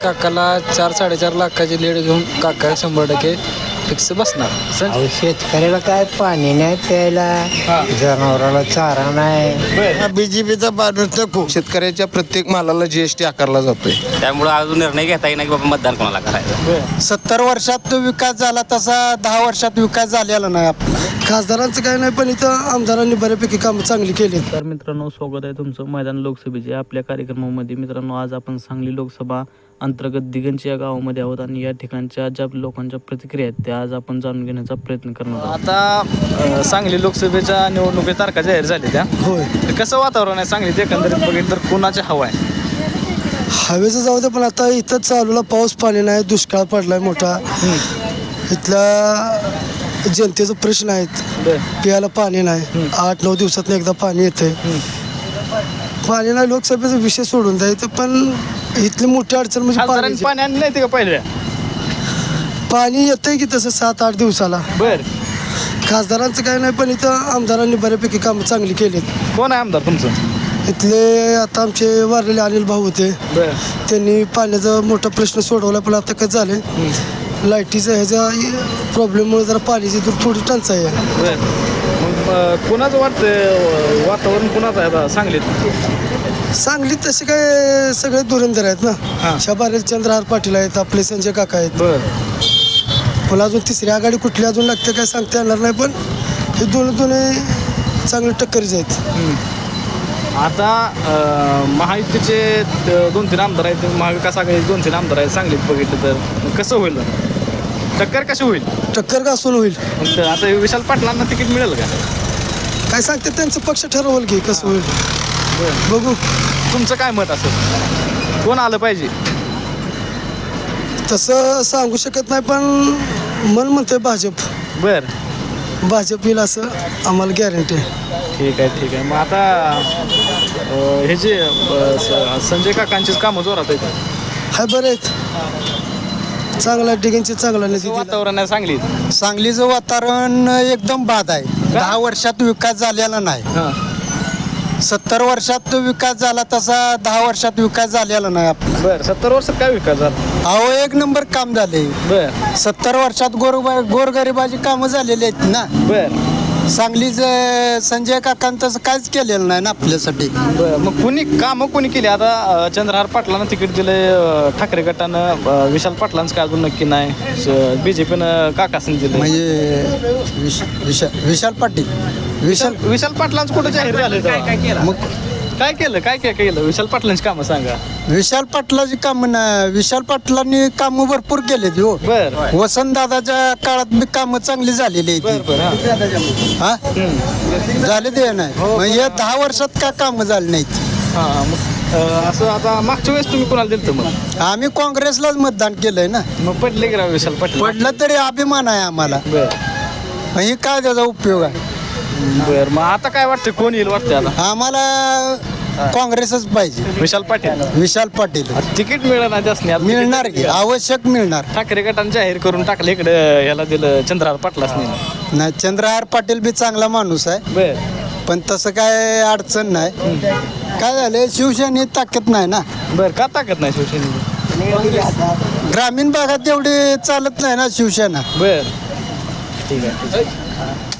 काकाला चार साडेचार लाखाची लीड घेऊन काका शंभर टक्के फिक्स बसणार. अहो शेतकऱ्याला काय पाणी नाही प्यायला? जनावराला चारा नाही. बीजेपीचा माणूस नको. शेतकऱ्याच्या प्रत्येक मालाला जीएसटी आकारला जातोय. त्यामुळं अजून निर्णय घेता येईना की बाबा मतदान कोणाला करायचं? सत्तर वर्षात विकास झाला तसा दहा वर्षात विकास झालेला नाही आपला. खासदारांचं काय नाही पण इथं आमदारांनी बऱ्यापैकी कामं चांगली केली तर मित्रांनो स्वागत आहे तुमचं मैदान लोकसभेचे आपल्या कार्यक्रमामध्ये. मित्रांनो आज आपण सांगली लोकसभा अंतर्गत दिगंज या गावामध्ये आहोत आणि या ठिकाणच्या ज्या लोकांच्या प्रतिक्रिया आहेत त्या आज आपण जाणून घेण्याचा प्रयत्न करणार आहोत. आता अ, सांगली लोकसभेच्या निवडणुकी तारखा जाहीर झाल्या त्या होय. तर कसं वातावरण आहे सांगलीत? एकंदरीत बघितलं तर कोणाची हवा आहे? हवेचं जाऊ दे पण आता इथं चालूला पाऊस पाणी नाही दुष्काळ पडलाय मोठा. इथल्या जनतेचा प्रश्न आहेत. प्यायला पाणी नाही. आठ नऊ दिवसात एकदा पाणी येते पाणी नाही लोकसभेचा विषय सोडून द्यायचं पण इथली मोठी अडचण म्हणजे पाण्याची. पाणी आणलं नाही का पहिले पाणी येतंय की तसं सात आठ दिवसाला. बर. खासदारांचं काय नाही पण इथं आमदारांनी बऱ्यापैकी कामं चांगली केलीत. कोण आहे आमदार तुमचं? इथले आता आमचे वारलेले अनिल भाऊ होते. बर. त्यांनी पाण्याचा मोठा प्रश्न सोडवला पण आता काय झाले लाईटीचा ह्याच्या प्रॉब्लेममुळे जरा पाण्याची दूर थोडी टंचाई आहे. बर. कोणाचं वाटतंय अ, वातावरण कोणाचं आहे आता सांगलीत? सांगलीत तसे काय सगळे धुरंधर आहेत हा. ना शबारेल चंद्रहार पाटील आहेत आपले संजय काका आहेत. मला अजून तिसरी आघाडी कुठली अजून लागते काय सांगता येणार नाही पण हे दोन्ही दोन्ही चांगले टक्करीच आहेत. आता महायुतीचे दोन तीन आमदार आहेत महाविकास आघाडीचे दोन तीन आमदार आहेत सांगलीत बघितलं तर. कसं होईल? टक्कर कशी होईल? टक्कर का असून होईल? आता विशाल पाटलांना तिकीट मिळेल का? काय सांगते त्यांचं पक्ष ठरवल की कसं होईल. बघू. तुमचं काय मत असेल? कोण आलं पाहिजे? तसं सांगू शकत नाही पण मन म्हणते भाजप. बर. भाजप येईल असं आम्हाला गॅरंटी आहे. ठीक आहे ठीक आहे. मग आता अं, हे जे अं, स- संजय काकांचीच कामं जोरात आहेत. हाय बरे आहेत. चांगला डिगेनचे चांगला निधी दिला. वातावरण आहे सांगली सांगलीचं वातावरण एकदम बाद आहे. दहा वर्षात विकास झालेला नाही. हां. सत्तर वर्षात विकास झाला तसा दहा वर्षात विकास झालेला नाही आपला. बर सत्तर वर्षात काय विकास झाला? अहो एक नंबर काम झाले. बर. सत्तर वर्षात गोर गोरगरिबाची कामं झालेली आहेत ना. बर. सांगलीचं संजय काकांचं तसं काहीच केलेलं नाही ना आपल्यासाठी. बर मग कुणी कामं कोणी केली? आता अं, चंद्रहार पाटलांना तिकीट दिले ठाकरे गटानं अं, विशाल पाटलांचं काय अजून नक्की नाही? बी जे पीनं काकासनी दिलं म्हणजे विश विशाल विशाल पाटील. विशाल विशाल पाटलांचं कुठं जाहीर झालं? मग काय केलं? काय काय केलं? विशाल पाटलांची कामं सांगा. विशाल पाटलाची कामं ना विशाल पाटलांनी कामं भरपूर केलेत हो. बर. वसंत दादाच्या काळात बी कामं चांगली झालेली बर आहेत बर हां. हा? झाले ते नाही. म्हणजे दहा वर्षात का कामं झाली नाहीत? हां मग अं, असं आता मागच्या वेळेस तुम्ही कोणाला दिलं मग? आम्ही काँग्रेसलाच मतदान केलंय ना. मग पडले की राव विशाल पाटील? पडलं तरी अभिमान आहे आम्हाला. बर. मग हे काय त्याचा उपयोग आहे? बर मग आता काय वाटतं कोण येईल वाटतं आता? आम्हाला काँग्रेसच पाहिजे. विशाल पाटील. विशाल पाटील. तिकीट मिळणार नाही त्यासनी आता मिळणार की? आवश्यक मिळणार. ठाकरे गटाने जाहीर करून टाकलं इकडे याला दिलं चंद्रहार पाटलाच नाही नाही चंद्रहार पाटील बी चांगला माणूस आहे. बर. पण तसं काय अडचण नाही. काय झालं शिवसेनेत ताकद नाही ना? बर का ताकद नाही शिवसेनेची ग्रामीण भागात एवढी चालत नाही ना शिवसेना? बर. ठीक आहे.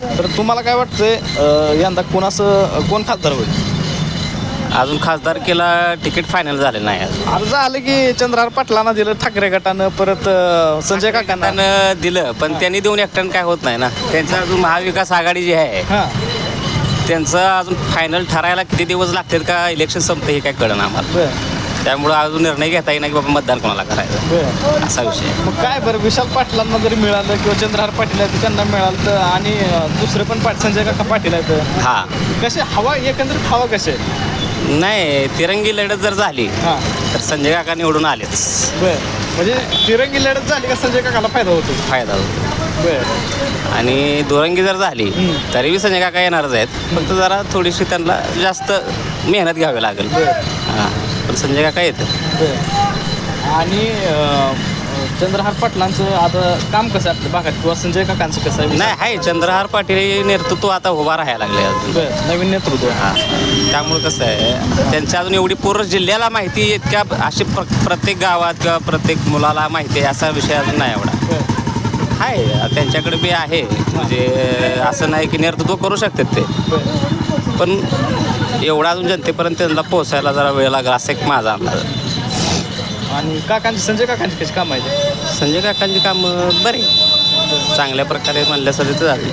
तर तुम्हाला काय वाटतंय अं, यंदा कोणाचं कोण खासदार होईल? अजून खासदारकीला तिकीट फायनल झालेलं नाही अजून. आता झालं की चंद्रहार पाटलांना दिलं ठाकरे गटानं परत अं, संजय काकांना. त्यानं दिलं पण त्यांनी देऊन एकट्यानं काय होत नाही ना. त्यांचं अजून महाविकास आघाडी जी आहे हां. त्यांचं अजून फायनल ठरायला किती दिवस लागतात का इलेक्शन संपतं हे काय कळलं आम्हाला. बर. त्यामुळं अजून निर्णय घेता येईना की बाबा मतदान कोणाला करायचं. बर. असा विषय. आहे. मग काय बरं विशाल पाटलांना जरी मिळालं किंवा चंद्रहार पाटील आहेत त्यांना मिळालं तर आणि अं, दुसरे पण पाट संजय काका पाटील आहेत. हा. कसे हवा एकंदरीत हवा कसे नाही तिरंगी लढत जर झाली हां. तर संजय काका निवडून आलेच. बर. म्हणजे तिरंगी लढत झाली का संजय काकाला फायदा होतो? फायदा होतो. बर. आणि दुरंगी जर झाली तरी बी संजय काका येणारच आहेत. फक्त जरा थोडीशी त्यांना जास्त मेहनत घ्यावी लागेल. हां पण संजय काका येतं. बर. आणि अं, चंद्रहार पाटलांचं आता काम कसं आहे आपल्या भागात? किंवा संजय काकांचं कसं आहे? नाही आहे चंद्रहार पाटील हे नेतृत्व आता उभा राहायला लागले अजून. बरं नवीन नेतृत्व. हा त्यामुळे कसं आहे त्यांच्या अजून एवढी पूर्ण जिल्ह्याला माहिती इतक्या अशी प्र प्रत्येक गावात किंवा प्रत्येक मुलाला माहिती आहे असा विषय अजून नाही एवढा. आहे त्यांच्याकडे बी आहे. म्हणजे असं नाही की नेतृत्व करू शकतात ते. पण एवढा अजून जनतेपर्यंत त्यांना पोहोचायला जरा वेळ लागला असं एक माझा अंदाज आहे. आणि काकांची संजय काकांची कशी काम आहे? संजय काकांची कामं बरी चांगल्या प्रकारे म्हणल्यासाठी तर झाली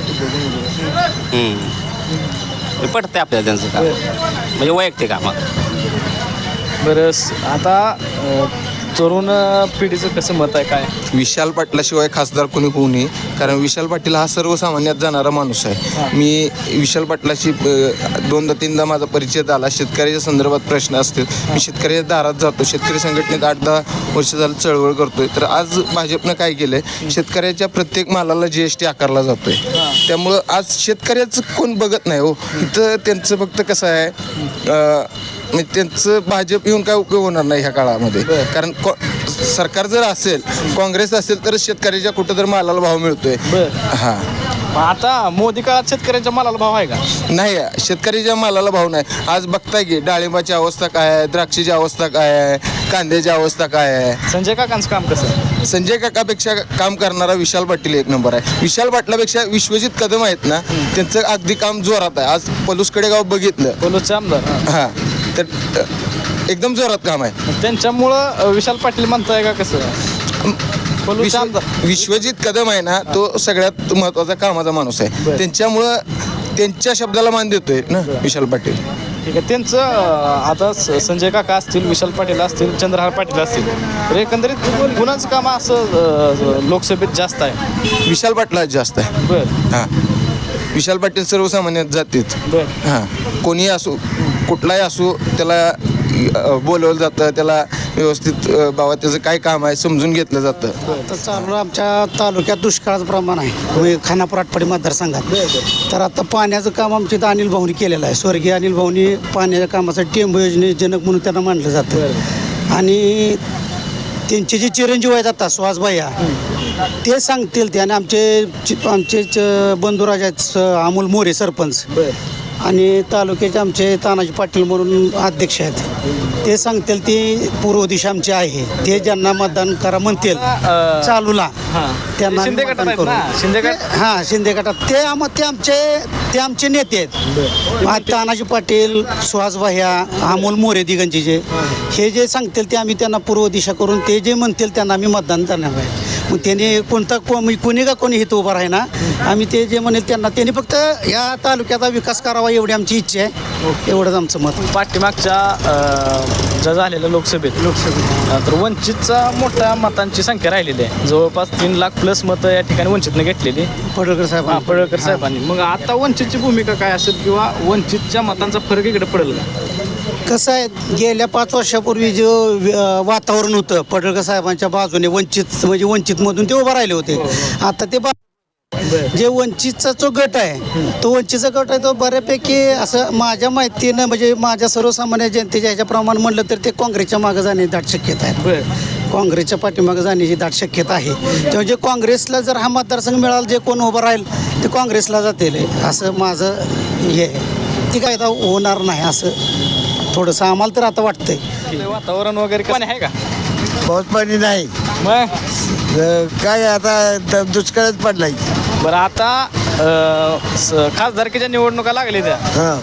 हम्म. हे पटते आपल्याला त्यांचं काम म्हणजे वैयक्तिक कामं बरं स- आता अं, तरुण पिढीचं कसं मत आहे काय? विशाल पाटलाशिवाय खासदार कोणी होऊ नये कारण विशाल पाटील हा सर्वसामान्यात जाणारा माणूस आहे. मी विशाल पाटलाशी अ, दोनदा तीनदा माझा परिचय झाला शेतकऱ्याच्या संदर्भात प्रश्न असतील. मी शेतकऱ्याच्या दारात जातो शेतकरी संघटनेत आठ दहा वर्ष झालं चळवळ करतोय. तर आज भाजपनं काय केलंय? शेतकऱ्याच्या प्रत्येक मालाला जी एस टी आकारला जातोय. त्यामुळं आज शेतकऱ्याचं कोण बघत नाही हो. इथं त्यांचं फक्त कसं आहे अ, म्हणजे त्यांचं भाजप येऊन काय उपयोग होणार नाही ह्या काळामध्ये? कारण सरकार जर असेल काँग्रेस असेल तर शेतकऱ्याच्या कुठं तर मालाला भाव मिळतोय. हा. मग आता मोदी काळात शेतकऱ्यांच्या मालाला भाव आहे का? नाही शेतकऱ्याच्या मालाला भाव नाही. आज बघताय की डाळिंबाची अवस्था काय आहे द्राक्षाची अवस्था काय आहे कांद्याची अवस्था काय आहे? संजय काकांचं काम कसं? संजय काकापेक्षा काम करणारा विशाल पाटील एक नंबर आहे. विशाल पाटलापेक्षा विश्वजित कदम आहेत ना त्यांचं अगदी काम जोरात आहे. आज पलूसकडे गाव बघितलं. पोलोसचे आमदार हां. तर एकदम जोरात काम आहे. त्यांच्यामुळं अं, विशाल पाटील म्हणताय का कसं? पोलोसचे विश्व- आमदार विश्वजित कदम आहे ना तो सगळ्यात महत्त्वाचा कामाचा माणूस आहे. बरं. त्यांच्यामुळं त्यांच्या शब्दाला मान देतोय ना विशाल पाटील. ठीक आहे. त्यांचं अं, आता स- संजय काका असतील विशाल पाटील असतील चंद्रहार पाटील असतील तर एकंदरीत कुणाचं काम असं अं, लोकसभेत जास्त आहे? विशाल पाटला जास्त आहे. बर. हां. विशाल पाटील सर्वसामान्यात जातात. बर. हां. कोणीही असो कुठलाही असो त्याला बोलवलं जातं त्याला व्यवस्थित बाबा त्याचं काय काम आहे समजून घेतलं जातं. तर चालू आमच्या तालुक्यात दुष्काळाचं प्रमाण आहे. म्हणजे खानापूर आटपाडी मतदारसंघात. तर आता पाण्याचं काम आमच्या इथं अनिल भाऊनी केलेलं आहे. स्वर्गीय अनिल भाऊनी पाण्याच्या कामासाठी टेंबू योजने जनक म्हणून त्यांना मानलं जातं. आणि त्यांचे जे चिरंजीव आहेत आता सुहास भैया ते सांगतील ते. आणि आमचे आमचे च- बंधुराज आहेत अमोल मोरे सरपंच. आणि तालुक्याचे आमचे तानाजी पाटील म्हणून अध्यक्ष आहेत. ते सांगतील ती पूर्व दिशा आमची आहे. ते ज्यांना मतदान करा म्हणतील. चालूला. त्यांना आम्ही मतदान करू. हां शिंदे गटात. ते आम ते आमचे ते आमचे नेते आहेत. तानाजी पाटील सुहास भाया अमोल मोरे दिगंजीचे हे जे सांगतील ते आम्ही त्यांना पूर्व दिशा करून ते जे म्हणतील त्यांना आम्ही मतदान करणार आहे. मग त्यांनी कोणता को म्हणजे कोणी का कोणी हित उभा आहे ना आम्ही ते जे म्हणेल त्यांना त्यांनी फक्त या तालुक्याचा विकास करावा एवढी आमची इच्छा आहे. एवढंच आमचं मत. पाठीमागच्या ज्या झालेल्या लोकसभेत लोकसभेत तर वंचितचा मोठ्या मतांची संख्या राहिलेली आहे. जवळपास तीन लाख प्लस मतं या ठिकाणी वंचितनं घेतलेली. पडळकर साहेब हा पडळकर साहेबांनी. मग आता वंचितची भूमिका काय असेल किंवा वंचितच्या मतांचा फरक इकडे पडेल का? कसं आहे गेल्या पाच वर्षापूर्वी जो वातावरण होतं पडळकर साहेबांच्या बाजूने वंचित म्हणजे वंचितमधून ते उभं राहिले होते. आता ते जे वंचितचा जो गट आहे तो वंचितचा गट आहे तो बऱ्यापैकी असं माझ्या माहितीनं म्हणजे माझ्या सर्वसामान्य जनतेच्या ह्याच्याप्रमाणे म्हणलं तर ते काँग्रेसच्या मागे जाण्याची दाट शक्यता आहे. काँग्रेसच्या पाठीमागे जाण्याची दाट शक्यता आहे. तेव्हा जे काँग्रेसला जर हा मतदारसंघ मिळाला जे कोण उभं राहील ते काँग्रेसला जातील. असं माझं हे ती काय होणार नाही असं थोडंसं आम्हाला तर आता वाटतंय. वातावरण वगैरे कसं आहे का? पाऊस पाणी नाही. मग? काय आता दुष्काळच पडलाय. बरं आता अं, स- खासदारकीच्या निवडणुका लागल्या त्या. हा.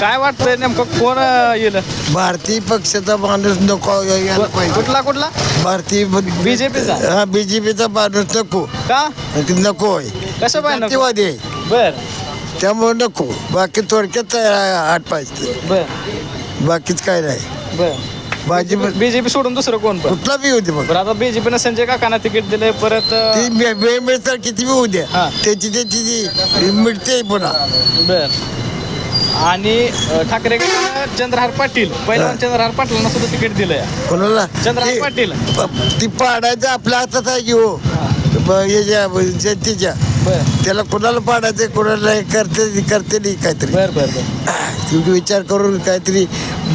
काय वाटतंय नेमकं कोण अं, येईल? भारतीय पक्षाचा माणूस नको यायला पाहिजे. कुठला कुठला? भारतीय बीजेपीचा. हा बीजेपीचा माणूस नको. का? नको आहे. कसं पाहिजे जातीवादी आहे. बर. त्यामुळे नको. बाकी थोडक्यात आठ पाहिजे बर. बाकीच काय नाही. बर. भाजी बीजेपी सोडून दुसरं कोण पण? कुठला बी होते मग. बरं आता बीजेपीनं संजय काकांना तिकीट दिलंय परत ती मे- वेळ मिळतात किती बी होऊ द्या. हा. त्याची त्याची जी मिळते पुन्हा. बर. आणि अं, ठाकरे गटानं चंद्रहार पाटील पहिलवान चंद्रहार पाटलांना सुद्धा तिकीट दिलंय. कोणाला? चंद्रहार ती- पाटील. प- ती पाडायचं आपल्या हातात आहे की हो? ब- याच्या जनतेच्या त्याला कुणाला पाडायचं कुणाला करते करते नाही काहीतरी. बर बर बर. तुम्ही विचार करून काहीतरी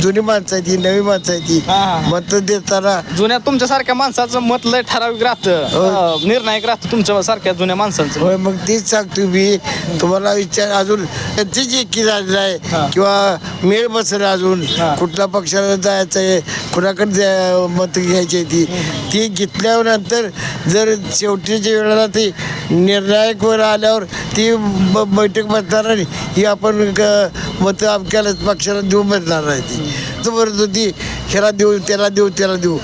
जुनी माणसं आहे ती नवी माणसं आहे ती हा, हा. मत देताना जुन्या तुमच्यासारख्या माणसाचं मत लय ठराविक राहतं. अं, निर्णायक राहतं तुमच्या सारख्या जुन्या माणसांचं. होय मग तीच सांगतो मी. तुम्हाला विचार अजून त्यांचीच एकी झाली हा. नाही किंवा मेळ बसेल अजून. हा. कुठल्या पक्षाला जायचं आहे कुणाकडे जा- मत घ्यायची आहे ती. ती घेतल्यावर नंतर जर शेवटीच्या वेळेला ती निर्णायक वर आल्यावर ती ब- बैठक बसणार नाही ही आपण ग- मत अमक्याला पक्षाला देऊ बसणार नाही ती. तर परत होती ह्याला देऊ त्याला देऊ त्याला देऊ.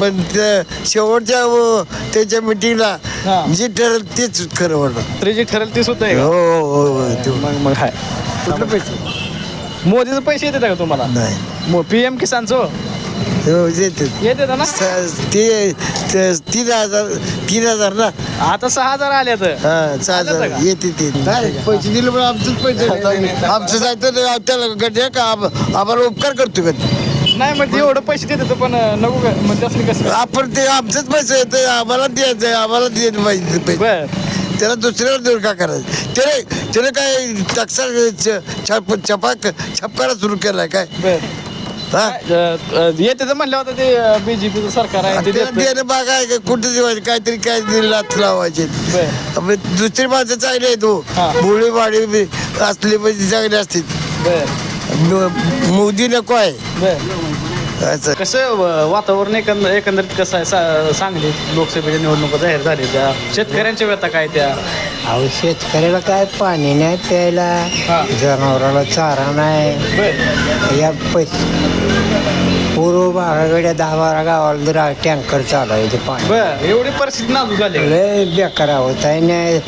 पण शेवटच्या त्याच्या मिटिंगला हा. जे ठरेल तेच खरं वाटत तरी जी ठरेल ती सुद्धा आहे हो का? हो हो ते. मग मग हाय. कुठलं पैसे? मोदीचे पैसे येते का तुम्हाला? नाही. पी एम किसानचं? हो देते येते ना? स- ते ते तीन हजार तीन हजार ना. आता सहा हजार आले तर. हा सहा हजार. का? येते ते. नाही, पैसे दिले पण आमचंच पैसे. आमचं जायचं नाही, त्याला गड्या का? आम- आम्हाला उपकार करतो का नाही म्हणजे एवढं पैसे देते तर पण अं, नको का म्हणजे असं कसं आपण ते आमचंच पैसे येते आम्हाला द्यायचं आम्हाला द्यायला पाहिजे ते पैसे. बर. त्याला दुसऱ्यावर देऊन का करायचं? त्याने त्याने काय टक्सर छप छपाक छपकारा सुरू केलाय काय? बर. हा? येते तर म्हणलं होतं ते बीजेपीचं सरकार आहे ते त्याला देतं. देणं बागा आहे का कुठे देवायचे काहीतरी काय लाच लावायचे. बर. आपण दुसरी माणसं चांगली आहे तो. हा. वाडी बी असली म्हणजे चांगली असते बर. मोदी नको आहे. बर. असं. कसं व- वातावरण एकंदर एकंदरीत कसं आहे? सा- सांगली लोकसभेच्या निवडणुका जाहीर झाली त्या शेतकऱ्यांच्या व्यथा काय त्या? अहो शेतकऱ्याला काय पाणी नाही प्यायला. हा. जनावराला चारा नाही. बर. या पैसे पूर्व भागाकडे दहा बारा गावाला टँकर चालवायचे पाणी. बर एवढी परिस्थिती नाजूक झाली. लय बेकार होत आहे. नाही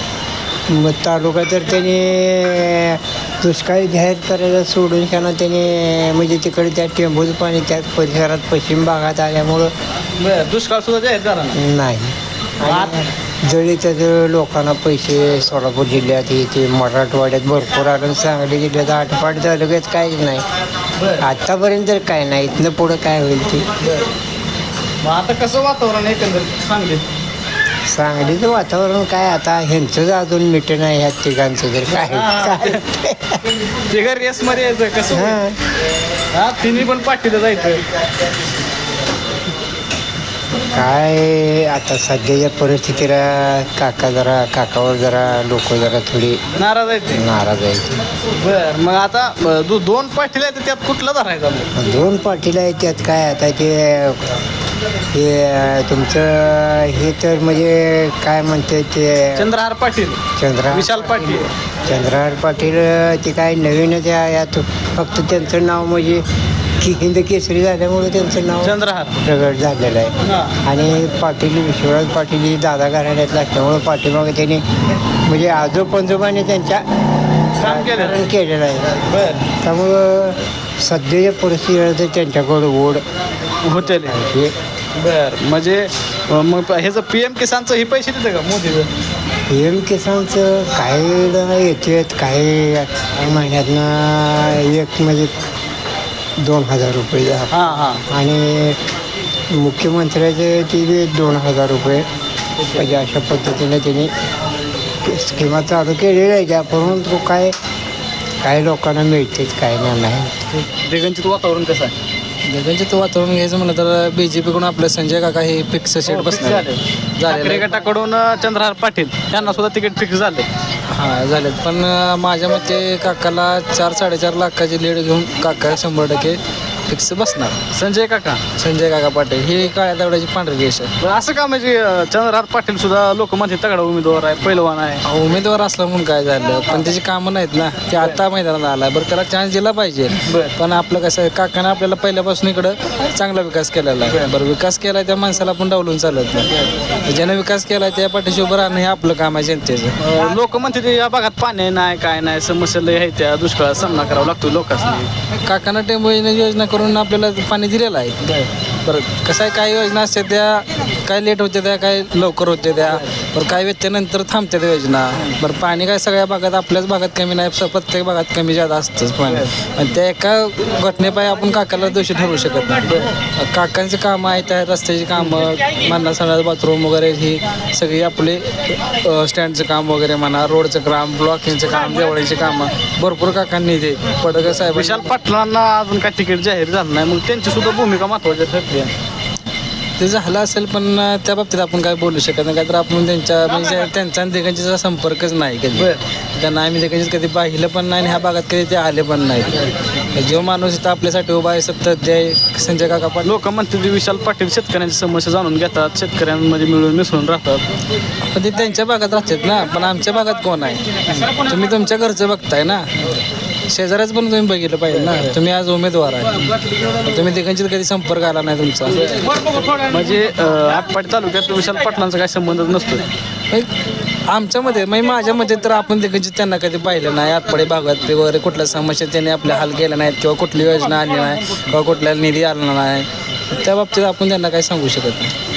मग तालुका तर त्याने दुष्काळी जाहीर करायला सोडून त्यांना त्याने म्हणजे तिकडे त्या टेंबूचं पाणी त्या परिसरात पश्चिम भागात आल्यामुळं बर दुष्काळ सुद्धा जाहीर झाला ना नाही. आणि जळीत लोकांना पैसे सोलापूर जिल्ह्यात हे ते मराठवाड्यात भरपूर आलं. आणि सांगली जिल्ह्यात आठपाट तालुक्यात काहीच नाही. बर. आत्तापर्यंत तर काय नाही इथनं पुढं काय होईल ते. मग आता कसं वातावरण आहे सांगलीत सांगलीचं वातावरण काय आता? ह्यांचंच अजून मिटे नाही ह्या तिघांचं तर काय काय तिघा रेस मध्ये यायचं कसं होईल? हां. हा तिन्ही पण पाठीला जायचं काय आता सध्याच्या परिस्थितीला काका जरा काकावर जरा लोक जरा थोडी नाराज आहे ते. नाराज आहेत. बर मग आता अ, दो- दोन पाठीला आहेत त्यात कुठला धरायचा मग? दोन पाटील आहेत त्यात काय आता ते हे तुमचं हे तर म्हणजे काय म्हणते ते? चंद्रहार पाटील. चंद्रा विशाल पाटील. चंद्रहार पाटील ते काय नवीनच आहे यात फक्त त्यांचं नाव म्हणजे की हिंद केसरी झाल्यामुळे त्यांचं नाव चंद्रहार. प्रगट झालेलं आहे. आणि पाटील विश्वराज पाटील ही दादा घराण्यातला असल्यामुळं पाठीमागे त्यांनी म्हणजे आजो पंजोबाने त्यांच्या केलेलं आहे. त्यामुळं सध्याच्या परिस्थितीला त्यांच्याकडं ओढ होते बर. म्हणजे मग ह्याचं पी एम किसानचं हे पैसे देतं का मोदीचं पी एम किसानचं काही येतात काही महिन्यातनं एक म्हणजे दोन हजार रुपये द्या. हां हां. आणि मुख्यमंत्र्याचे ती बी दोन हजार रुपये. म्हणजे अशा पद्धतीने त्यांनी स्कीमा चालू केलेल्या आहे त्या परंतु काय काही लोकांना मिळते काही नाही दिगंचित वातावरण कसं आहे? जगांचे वातावरण घ्यायचं म्हणलं तर बी जे पीकडून आपलं संजय काका हे फिक्स शेट बसणार झाले. ठाकरे गटाकडून अ, चंद्रहार पाटील त्यांना सुद्धा तिकीट फिक्स झाले. हां झालेत. पण माझ्या मते काकाला चार साडेचार लाखाची लीड घेऊन काका शंभर टक्के फिक्स बसणार. संजय काका. संजय काका पाटील ही काळ्या दगडाची पांढरी केस आहे बरं, असं का म्हणजे अ, चंद्रहार पाटील सुद्धा लोक म्हणते तगडा उमेदवार आहे पैलवान आहे. अहो, उमेदवार असला म्हणून काय झालं? पण त्याची कामं नाहीत ना. ते आता मैदानात आला बरं त्याला चान्स दिला पाहिजे. बरं. पण आपलं कसं आहे काकानं आपल्याला पहिल्यापासून इकडं चांगला विकास केलेला आहे. बरं विकास केलाय त्या माणसाला आपण डावलून चालत नाही. ज्यानं विकास केलाय त्या पाठीशी उभं राहणं हे आपलं काम आहे जनतेचं. लोक म्हणते ते या भागात पाणी नाही काय नाही समस्या लय आहे त्या दुष्काळात सामना करावा लागतो लोकांनी काकानं टेंबू योजना करून आपल्याला पाणी दिलेलं आहे. बरं. कसं आहे काही योजना असतात त्या काय लेट होते त्या काय लवकर होते त्या. बरं काय व्यत्यनंतर थांबते त्या योजना. बरं पाणी काय सगळ्या भागात आपल्याच भागात कमी नाही स- प्रत्येक भागात कमी जादा असतंच पाणी. आणि त्या एका घटनेपायी आपण काकाला दोषी ठरवू शकत नाही. काकांचे कामं आहेत त्या रस्त्याची कामं म्हणा सगळ्या बाथरूम वगैरे ही सगळी आपली अ, स्टँडचं काम वगैरे म्हणा रोडचं काम ब्लॉकिंगचं काम देवळीचे कामं भरपूर काकांनी ते पडकर साहेब विशाल पाटलांना अजून काय तिकीट जाहीर झालं नाही मग त्यांची सुद्धा भूमिका महत्वाची ठरली आहे. ते झालं असेल पण त्या बाबतीत आपण काय बोलू शकत नाही. का तर आपण त्यांच्या म्हणजे त्यांचा आणि संपर्कच नाही कधी. त्यांना आम्ही दिगंजीत कधी पाहिलं पण नाही आणि ह्या भागात कधी ते आले पण नाहीत. जो माणूस इथं आपल्यासाठी उभा आहे सतत जे संजय काका पाटील लोक म्हणतात विशाल पाटील शेतकऱ्यांची समस्या जाणून घेतात शेतकऱ्यांमध्ये मिळून मिसळून राहतात. पण ते त्यांच्या भागात राहतात ना पण आमच्या भागात कोण आहे? तुम्ही तुमच्या घरचं बघताय ना. शेजाऱ्याच पण तुम्ही बघितलं पाहिजे ना. तुम्ही आज उमेदवार आहे. तुम्ही दिगंजीत कधी संपर्क आला नाही तुमचा? म्हणजे अं, आटपाडी तालुक्यात विशाल पाटलांचा काही संबंधच नसतो आमच्यामध्ये म्हणजे माझ्यामध्ये तर आपण दिग्गजित त्यांना कधी पाहिलं नाही. आतपडे भागात ते वगैरे कुठल्या समस्या त्यांनी आपल्या हाल केल्या नाहीत किंवा कुठली योजना आली नाही किंवा कुठल्याला निधी आला नाही. त्या बाबतीत आपण त्यांना काही सांगू शकत नाही.